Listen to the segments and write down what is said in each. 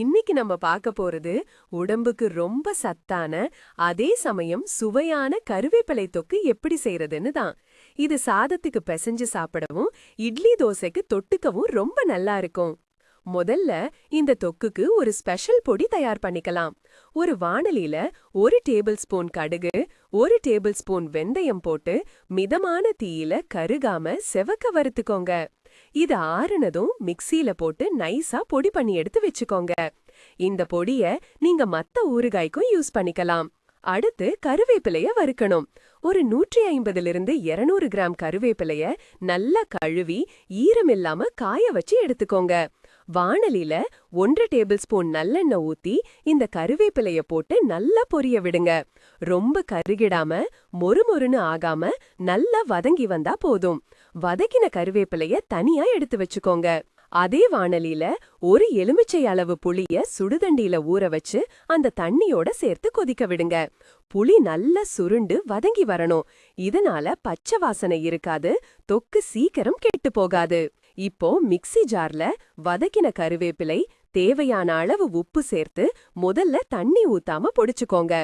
இன்னைக்கு நம்ம பார்க்க போறது உடம்புக்கு ரொம்ப சத்தான அதே சமயம் சுவையான கருவேப்பிலை தொக்கு எப்படி செய்யறதுன்னு தான். இது சாதத்துக்கு பிசைஞ்சு சாப்பிடவும் இட்லி தோசைக்கு தொட்டுக்கவும் ரொம்ப நல்லா இருக்கும். முதல்ல இந்த தொக்குக்கு ஒரு ஸ்பெஷல் பொடி தயார் பண்ணிக்கலாம். ஒரு வாணலில ஒரு டேபிள் ஸ்பூன் கடுகு ஒரு டேபிள் ஸ்பூன் வெந்தயம் போட்டு மிதமான தீயில கருகாம செவக்க வறுத்துக்கோங்க. இது ஆறுனதும் மிக்ஸில போட்டு நைஸா பொடி பண்ணி எடுத்து வச்சுக்கோங்க. இந்த பொடிய நீங்க மத்த ஊறுகாய்க்கும் யூஸ் பண்ணிக்கலாம். அடுத்து கருவேப்பிலைய வறுக்கணும். ஒரு நூற்றி ஐம்பதிலிருந்து இருநூறு கிராம் கருவேப்பிலைய நல்லா கழுவி ஈரமில்லாம காய வச்சு எடுத்துக்கோங்க. வாணலில ஒன்றரை டேபிள் ஸ்பூன் நல்லெண்ணெய் ஊத்தி இந்த கருவேப்பிலைய போட்டு நல்லா பொரிய விடுங்க. ரொம்ப கருகிடாம மொறுமொறுன்னு ஆகாம நல்லா வதங்கி வந்தா போதும். வதக்கின கருவேப்பிலைய தனியா எடுத்து வச்சுக்கோங்க. அதே வாணலியில ஒரு எலுமிச்சை அளவு புளிய சுடுதண்டியில ஊற வச்சு அந்த தண்ணியோட சேர்த்து கொதிக்க விடுங்க. புளி நல்லா சுருண்டு வதங்கி வரணும். இதனால பச்சை வாசனை இருக்காது தொக்கு சீக்கிரம் கெட்டு போகாது. இப்போ மிக்ஸி ஜார்ல வதக்கின கருவேப்பிலை தேவையான அளவு உப்பு சேர்த்து முதல்ல தண்ணி ஊத்தாம பொடிச்சுக்கோங்க.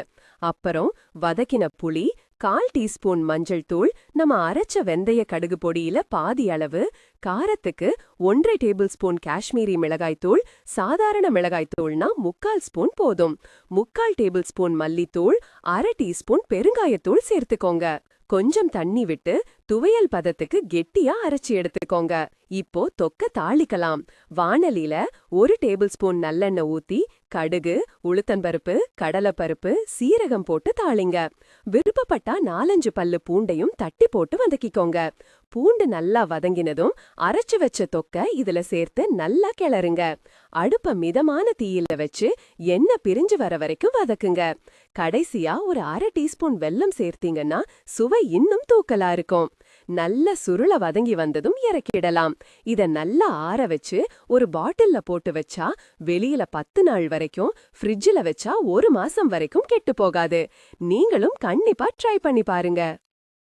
அப்புறம் வதக்கின புளி கால் டீஸ்பூன் மஞ்சள் தூள் நம்ம அரைச்ச வெந்தய கடுகு பொடியில பாதி அளவு காரத்துக்கு ஒன்றரை டேபிள் ஸ்பூன் காஷ்மீரி மிளகாய்த்தூள் சாதாரண மிளகாய்த்தூள்னா முக்கால் ஸ்பூன் போதும். முக்கால் டேபிள் ஸ்பூன் மல்லித்தூள் அரை டீஸ்பூன் பெருங்காயத்தூள் சேர்த்துக்கோங்க. கொஞ்சம் தண்ணி விட்டு துவையல் பதத்துக்கு கெட்டியா அரைச்சு எடுத்துக்கோங்க. இப்போ தொக்க தாளிக்கலாம். வானலில ஒரு டேபிள் ஸ்பூன் நல்லெண்ணெய் ஊத்தி கடுகு உளுத்தம்பருப்பு கடலைப்பருப்பு சீரகம் போட்டு தாளிங்க. விருப்பப்பட்டா நாலஞ்சு பல்லு பூண்டையும் தட்டி போட்டு வதக்கிக்கோங்க. பூண்டு நல்லா வதங்கினதும் அரைச்சு வச்ச தொக்க இதுல சேர்த்து நல்லா கிளறுங்க. அடுப்ப மிதமான தீயில வச்சு எண்ணெய் பிரிஞ்சு வர வரைக்கும் வதக்குங்க. கடைசியா ஒரு அரை டீஸ்பூன் வெல்லம் சேர்த்தீங்கன்னா சுவை இன்னும் தூக்கலா இருக்கும். நல்ல சுருள வதங்கி வந்ததும் இறக்கிடலாம். இத நல்லா ஆற வச்சு ஒரு பாட்டில்ல போட்டு வச்சா வெளியில பத்து நாள் வரைக்கும் ஃப்ரிட்ஜில் வச்சா ஒரு மாசம் வரைக்கும் கெட்டு போகாது. நீங்களும் கண்டிப்பா ட்ரை பண்ணி பாருங்க.